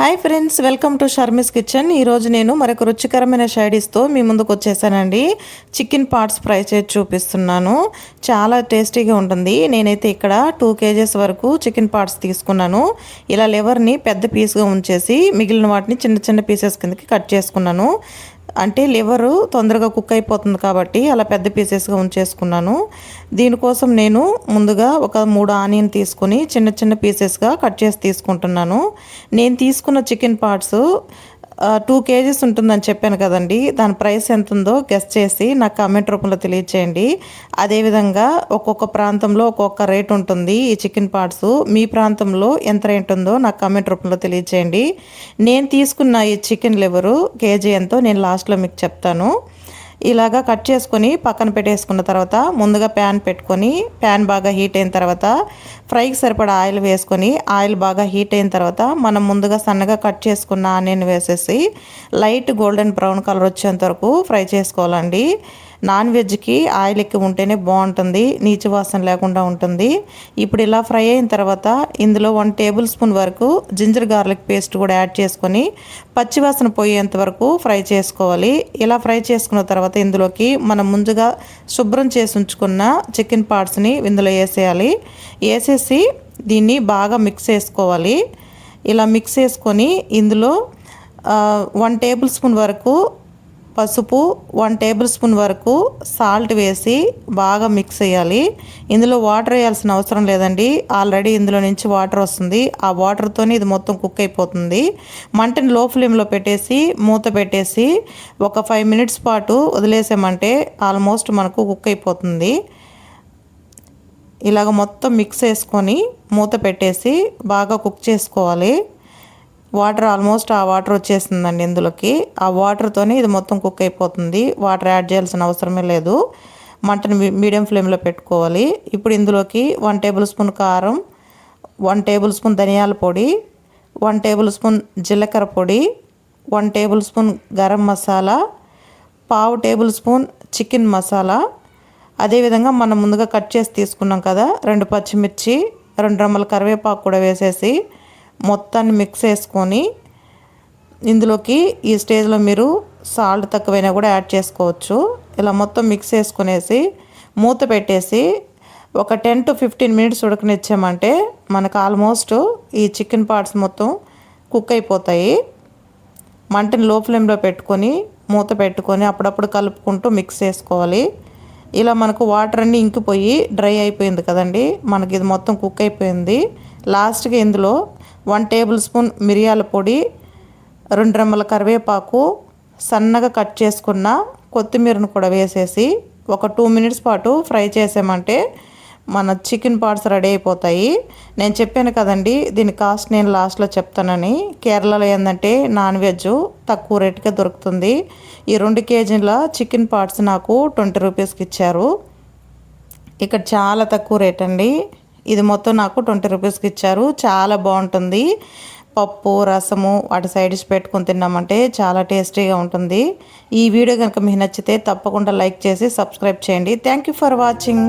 Hi friends welcome to Sharmi's kitchen. ఈరోజు నేను మరొక రుచికరమైన షైడీస్తో మీ ముందుకు వచ్చేసానండి. చికెన్ పార్ట్స్ ఫ్రై చేసి చూపిస్తున్నాను. చాలా టేస్టీగా ఉంటుంది. నేనైతే ఇక్కడ టూ కేజెస్ వరకు చికెన్ పార్ట్స్ తీసుకున్నాను. ఇలా లివర్ని పెద్ద పీస్గా ఉంచేసి మిగిలిన వాటిని చిన్న చిన్న పీసెస్ కిందకి కట్ చేసుకున్నాను. అంటే లివరు తొందరగా కుక్ అయిపోతుంది కాబట్టి అలా పెద్ద పీసెస్గా ఉంచేసుకున్నాను. దీనికోసం నేను ముందుగా ఒక మూడు ఆనియన్ తీసుకొని చిన్న చిన్న పీసెస్గా కట్ చేసి తీసుకుంటున్నాను. నేను తీసుకున్న చికెన్ పార్ట్స్ టూ కేజీస్ ఉంటుందని చెప్పాను కదండి. దాని ప్రైస్ ఎంత ఉందో గెస్ట్ చేసి నాకు కామెంట్ రూపంలో తెలియచేయండి. అదేవిధంగా ఒక్కొక్క ప్రాంతంలో ఒక్కొక్క రేట్ ఉంటుంది ఈ చికెన్ పార్ట్స్. మీ ప్రాంతంలో ఎంత రేట్ ఉందో నాకు కామెంట్ రూపంలో తెలియచేయండి. నేను తీసుకున్న ఈ చికెన్ లివరు కేజీ ఎంతో నేను లాస్ట్లో మీకు చెప్తాను. ఇలాగా కట్ చేసుకొని పక్కన పెట్టేసుకున్న తర్వాత ముందుగా ప్యాన్ పెట్టుకొని ప్యాన్ బాగా హీట్ అయిన తర్వాత ఫ్రైకి సరిపడా ఆయిల్ వేసుకొని ఆయిల్ బాగా హీట్ అయిన తర్వాత మనం ముందుగా సన్నగా కట్ చేసుకున్న ఆనియన్ వేసేసి లైట్ గోల్డెన్ బ్రౌన్ కలర్ వచ్చేంత వరకు ఫ్రై చేసుకోవాలండి. నాన్ వెజ్కి ఆయిల్ ఎక్కువ ఉంటేనే బాగుంటుంది నీచు వాసన లేకుండా ఉంటుంది. ఇప్పుడు ఇలా ఫ్రై అయిన తర్వాత ఇందులో వన్ టేబుల్ స్పూన్ వరకు జింజర్ గార్లిక్ పేస్ట్ కూడా యాడ్ చేసుకొని పచ్చివాసన పోయేంత వరకు ఫ్రై చేసుకోవాలి. ఇలా ఫ్రై చేసుకున్న తర్వాత ఇందులోకి మనం ముందుగా శుభ్రం చేసి ఉంచుకున్న చికెన్ పార్ట్స్ని ఇందులో వేసేయాలి. వేసేసి దీన్ని బాగా మిక్స్ చేసుకోవాలి. ఇలా మిక్స్ చేసుకొని ఇందులో వన్ టేబుల్ స్పూన్ వరకు పసుపు వన్ టేబుల్ స్పూన్ వరకు సాల్ట్ వేసి బాగా మిక్స్ చేయాలి. ఇందులో వాటర్ వేయాల్సిన అవసరం లేదండి. ఆల్రెడీ ఇందులో నుంచి వాటర్ వస్తుంది. ఆ వాటర్తోనే ఇది మొత్తం కుక్ అయిపోతుంది. మంటని లో ఫ్లేమ్లో పెట్టేసి మూత పెట్టేసి ఒక ఫైవ్ మినిట్స్ పాటు వదిలేసామంటే ఆల్మోస్ట్ మనకు కుక్ అయిపోతుంది. ఇలాగ మొత్తం మిక్స్ చేసుకొని మూత పెట్టేసి బాగా కుక్ చేసుకోవాలి. వాటర్ ఆల్మోస్ట్ ఆ వాటర్ వచ్చేసిందండి ఇందులోకి. ఆ వాటర్తోనే ఇది మొత్తం కుక్ అయిపోతుంది. వాటర్ యాడ్ చేయాల్సిన అవసరమే లేదు. మంటను మీడియం ఫ్లేమ్లో పెట్టుకోవాలి. ఇప్పుడు ఇందులోకి వన్ టేబుల్ స్పూన్ కారం వన్ టేబుల్ స్పూన్ ధనియాల పొడి వన్ టేబుల్ స్పూన్ జీలకర్ర పొడి one tablespoon garam masala పావు టేబుల్ స్పూన్ చికెన్ మసాలా. అదేవిధంగా మనం ముందుగా కట్ చేసి తీసుకున్నాం కదా రెండు పచ్చిమిర్చి రెండు రమ్మల కరివేపాకు కూడా వేసేసి మొత్తాన్ని మిక్స్ చేసుకొని ఇందులోకి ఈ స్టేజ్లో మీరు సాల్ట్ తక్కువైనా కూడా యాడ్ చేసుకోవచ్చు. ఇలా మొత్తం మిక్స్ చేసుకునేసి మూత పెట్టేసి ఒక టెన్ టు ఫిఫ్టీన్ మినిట్స్ ఉడకనిచ్చామంటే మనకు ఆల్మోస్ట్ ఈ చికెన్ పార్ట్స్ మొత్తం కుక్ అయిపోతాయి. మంటని లో ఫ్లేమ్లో పెట్టుకొని మూత పెట్టుకొని అప్పుడప్పుడు కలుపుకుంటూ మిక్స్ చేసుకోవాలి. ఇలా మనకు వాటర్ అన్నీ ఇంకిపోయి డ్రై అయిపోయింది కదండి. మనకి ఇది మొత్తం కుక్ అయిపోయింది. లాస్ట్గా ఇందులో వన్ టేబుల్ స్పూన్ మిరియాల పొడి రెండు రెమ్మల కరివేపాకు సన్నగా కట్ చేసుకున్న కొత్తిమీరను కూడా వేసేసి ఒక టూ మినిట్స్ పాటు ఫ్రై చేసామంటే మన చికెన్ పార్ట్స్ రెడీ అయిపోతాయి. నేను చెప్పాను కదండి దీని కాస్ట్ నేను లాస్ట్లో చెప్తానని. కేరళలో ఏంటంటే నాన్ వెజ్ తక్కువ రేటుకే దొరుకుతుంది. ఈ రెండు కేజీల చికెన్ పార్ట్స్ నాకు ట్వంటీ రూపీస్కి ఇచ్చారు. ఇక్కడ చాలా తక్కువ రేట్ అండి ఇది మొత్తం నాకు ట్వంటీ రూపీస్కి ఇచ్చారు. చాలా బాగుంటుంది. పప్పు రసము వాటి సైడ్స్ పెట్టుకొని తిన్నామంటే చాలా టేస్టీగా ఉంటుంది. ఈ వీడియో కనుక మీకు నచ్చితే తప్పకుండా లైక్ చేసి సబ్స్క్రైబ్ చేయండి. Thank you for watching.